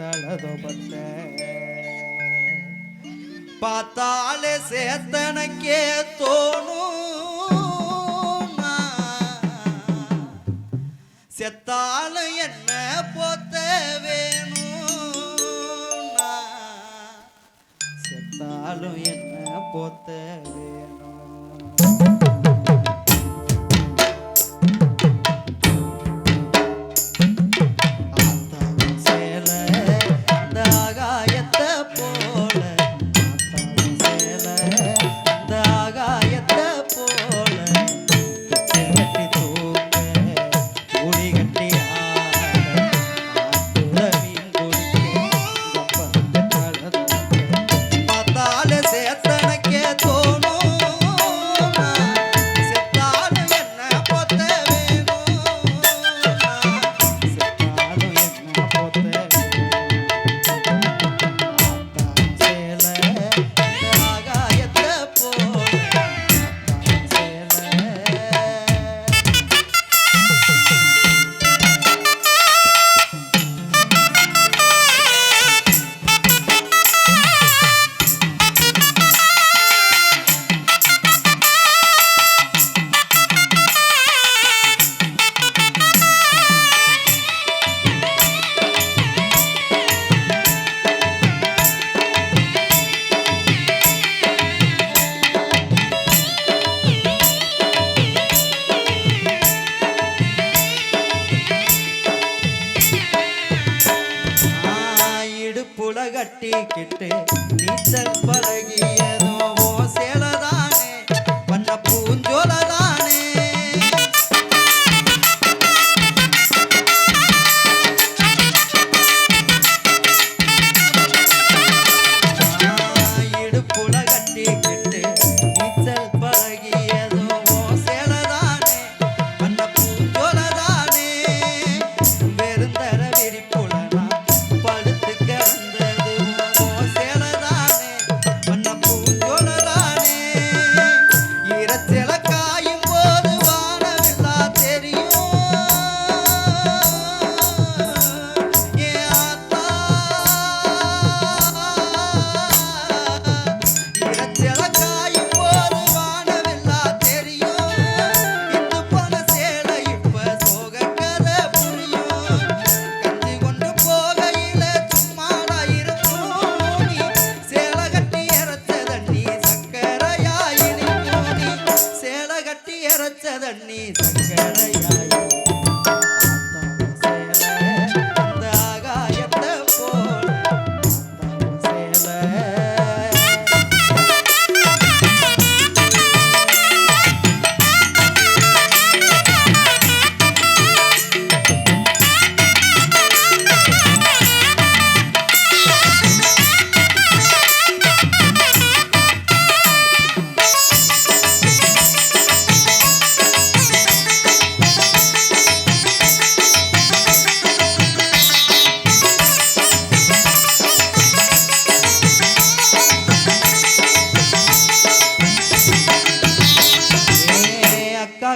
தளதொபத்த பார்த்தாலே சேத்தனக்கே தோணும் செத்தாலும் என்ன பொத்த வேணும் செத்தாலும் என்ன பொத்த வேணும்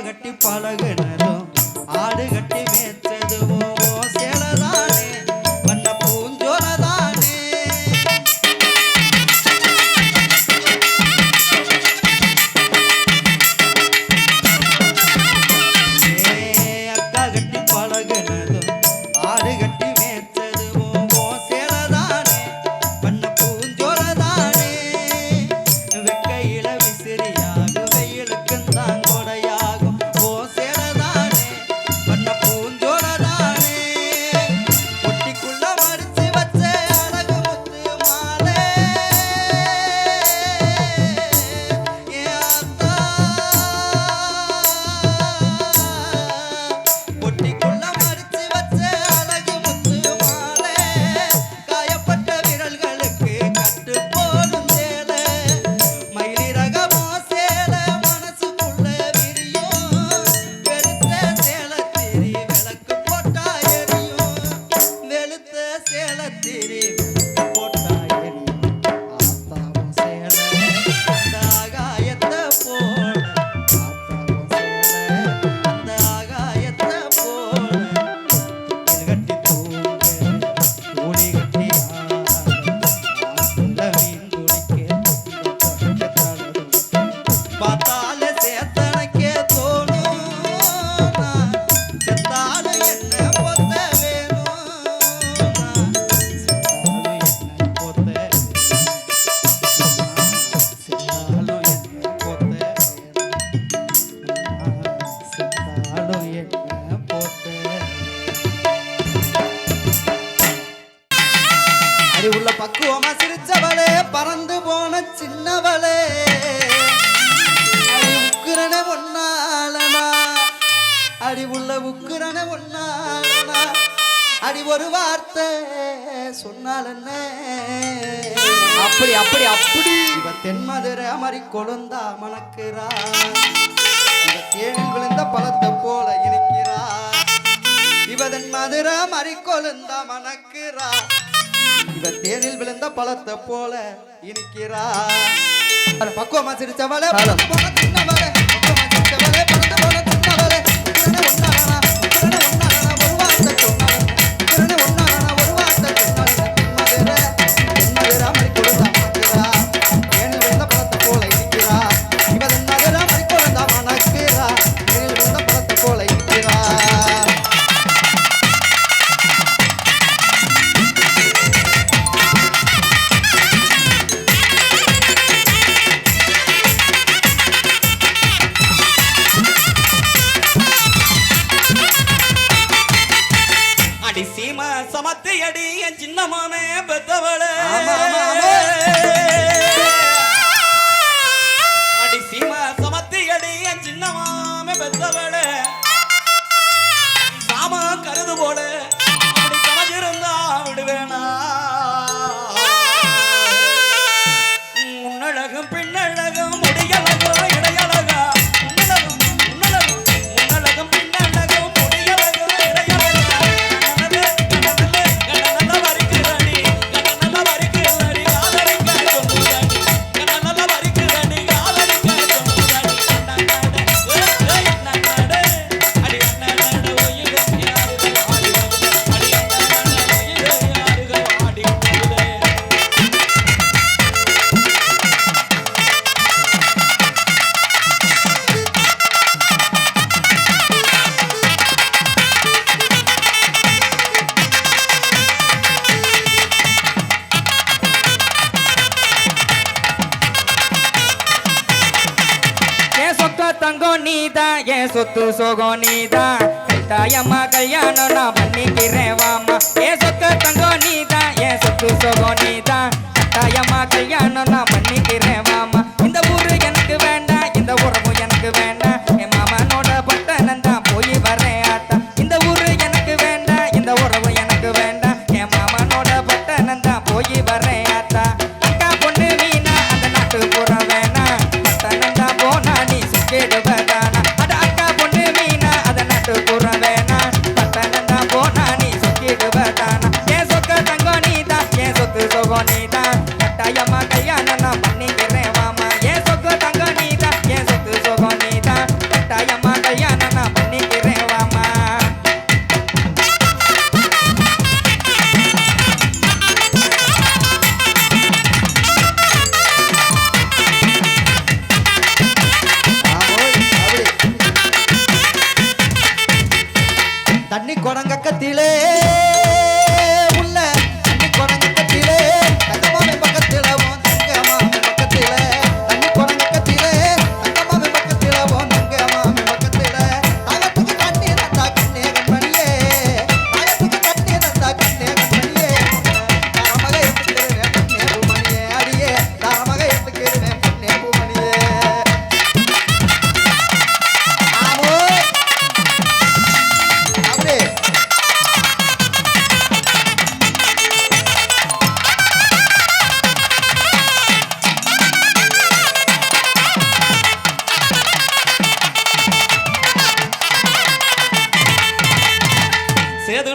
கட்டி பழகன அறி உள்ள பக்குவமா சிரிச்சவளே பறந்து போன சின்னவளே. உக்குரன ஒன்னாலனா அடி உள்ள உக்குரன ஒன்னாலனா அடி ஒரு வார்த்தை சொன்னால் அப்படி அப்படி அப்படி. இவ தென்மதுரை மாதிரி கொழுந்தா மணக்கிறா இவ தேனில் விழுந்த பழத்தை போல இனிக்கிறா இவதன் மதுரை மாதிரி கொழுந்தா மணக்கிறா இவ தேனில் விழுந்த பழத்தை போல இனிக்கிறா பக்குவமா சிரிச்சவள பழம் മകളെ சொத்து சோகம் நீதான். தாயம்மா கல்யாணம் நான் பண்ணிக்கிறேன் வாமா ஏ சொத்து தங்கம் நீதான். ஏன் சொத்து சோகம் தண்ணி குரங்க கத்திலே.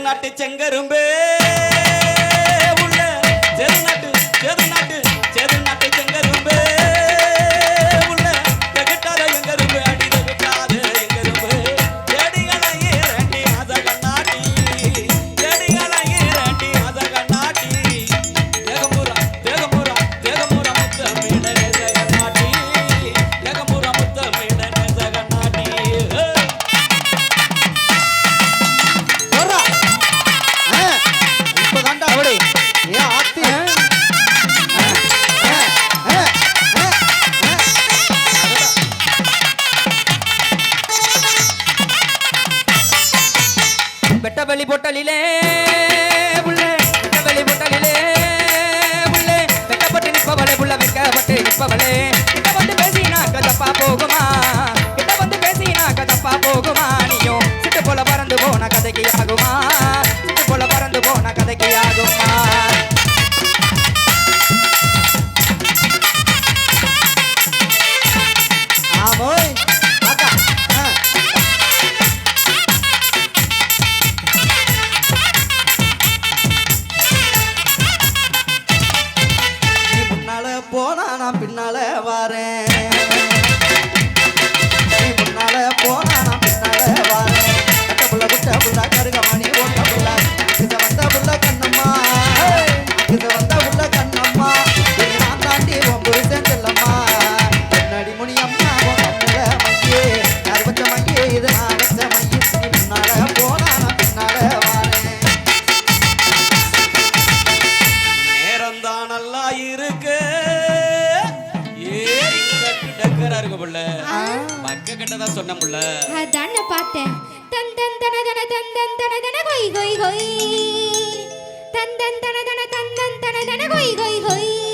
தமிழ்நாட்டு செங்கரும்பு. Galilea. சூப்பரா இருக்கு புள்ள. மக்க கிட்டதான் சொன்ன புள்ள. பார்த்தேன். தன் தன் தன தன தன் தன் தன தன கொய் கொய் கொய். தன் தன் தன தன தன் தன் தன தன கொய் கொய் கொய்.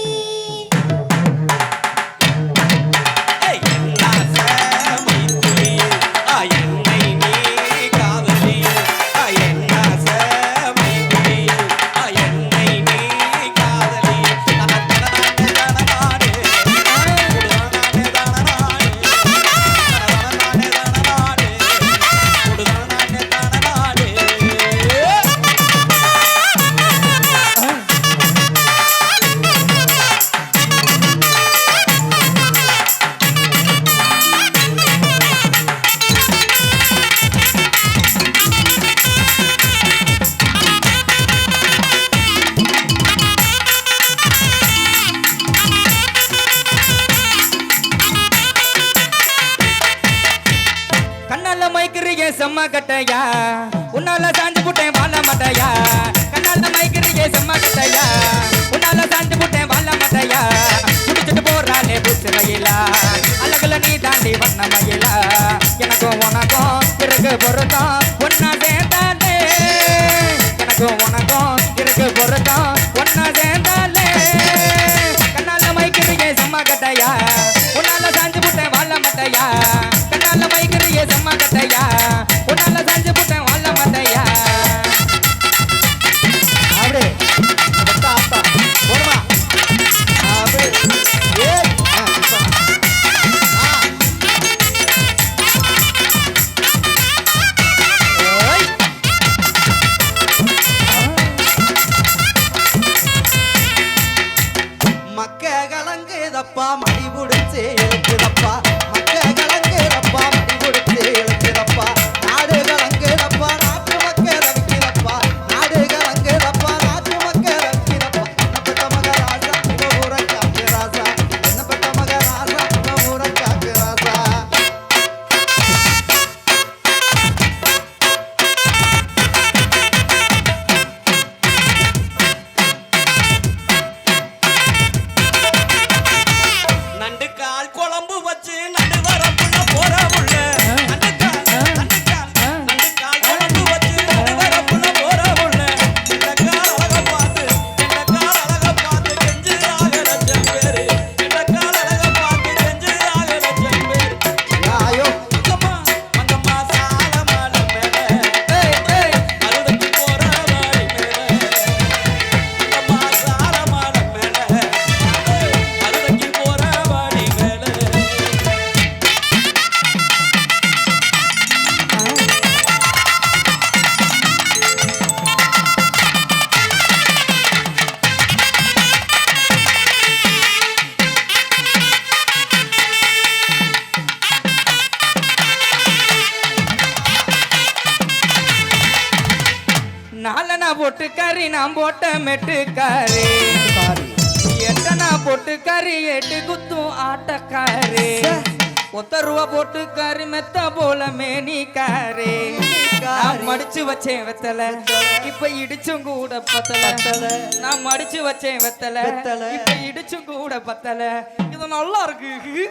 நாலனா போட்டு கறி நான் போட்ட மெட்டுக்காரே எட்டனா போட்டு கறி எட்டு குத்தும் ஆட்டக்காரே. ஒத்த ரூபா போட்டு கறி மெத்த போல மேனிக்காரே. நான் மடிச்சு வச்சேன் வெத்தல. இப்ப இடிச்சும் கூட பத்தல. நான் மடிச்சு வச்சேன் வெத்தல. இப்ப இடிச்சும் கூட பத்தல. இது நல்லா இருக்கு.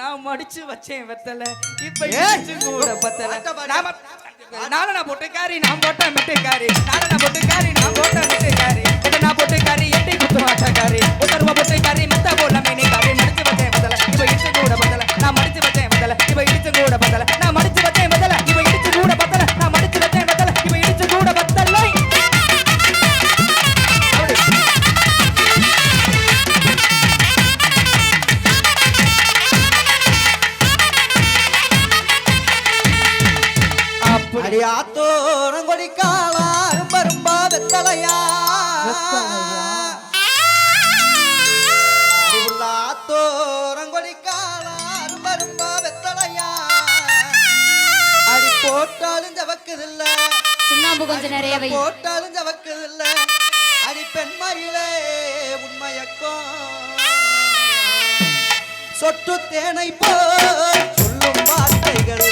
நான் மடிச்சு வச்சேன் வெத்தல. இப்ப இடிச்சும் கூட பத்தல. நாலனா பொட்டுக்காரி நான் போட்ட மிட்டுக்காரி நாலனா பொட்டுக்காரி நான் போட்ட மிட்டுக்காரி எட்டனா பொட்டுக்காரி எட்டி குத்து மாட்டக்காரி உத்தரவ பொட்டுக்காரி மெத்த போல மீனி காரி. மடிச்சு வச்சேன் முதல இப்ப இட்டு கூட முதல நான் மடிச்சு வச்சேன் முதல சொட்டு தேனை போல் சொல்லும் வார்த்தைகள்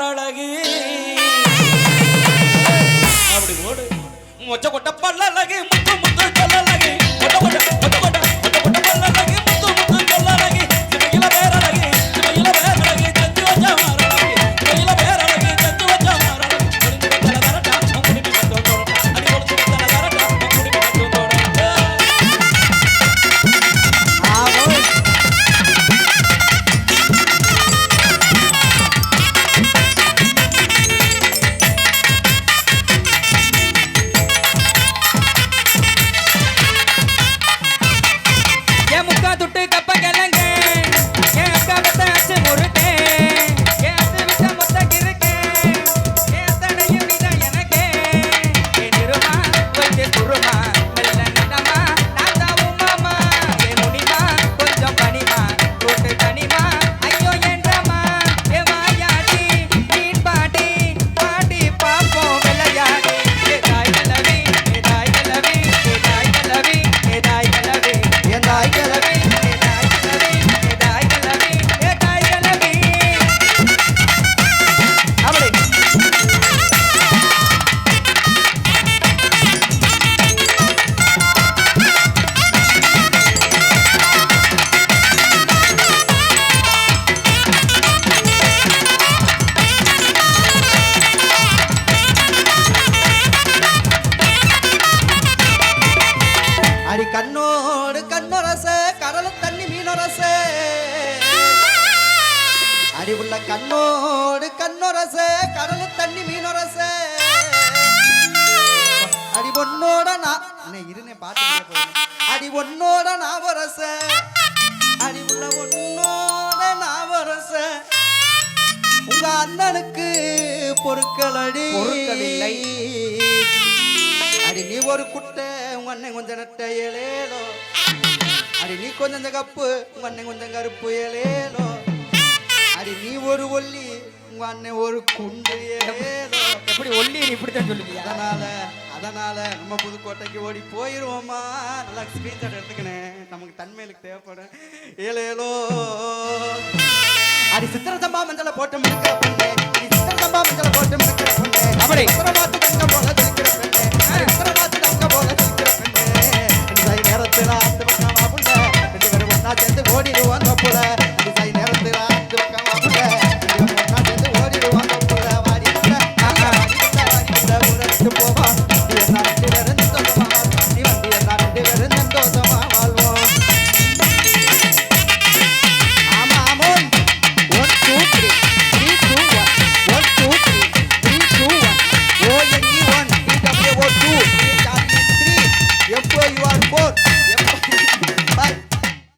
யாரழகு அப்படி போடு. மொச்ச கொட்ட பல்லழகு முத்து அண்ணே இருனே பாட்டு அடி ஒன்னோட நாவரச. அடி உள்ள ஒன்னோட நாவரச. உங்க அண்ணனுக்கு பொருட்கள் அடி அடி நீ ஒரு குட்டை உங்க அண்ணன் கொஞ்சம் நட்ட ஏழேலோ அடி நீ கொஞ்சம் இந்த கப்பு உங்க அண்ணன் கொஞ்சம் கருப்பு ஏழேலோ அடி நீ ஒரு ஒல்லி உங்க அண்ணன் ஒரு குண்டு ஏழேலோ எப்படி ஒல்லி இப்படித்தான் சொல்லுவீங்க அதனால அதனால நம்ம புதுக்கோட்டைக்கு ஓடி போயிருவோமா? நல்லா ஸ்க்ரீன்ஷாட் எடுத்துக்கினேன் நமக்கு தன்மைகளுக்கு தேவைப்படும் ஏழேலோ அடி சித்திர சம்பா மஞ்சளை போட்டு முடிக்கிற பொண்ணு. சித்திர சம்பா மஞ்சளை போட்டு முடிக்கிற பொண்ணு. அப்படி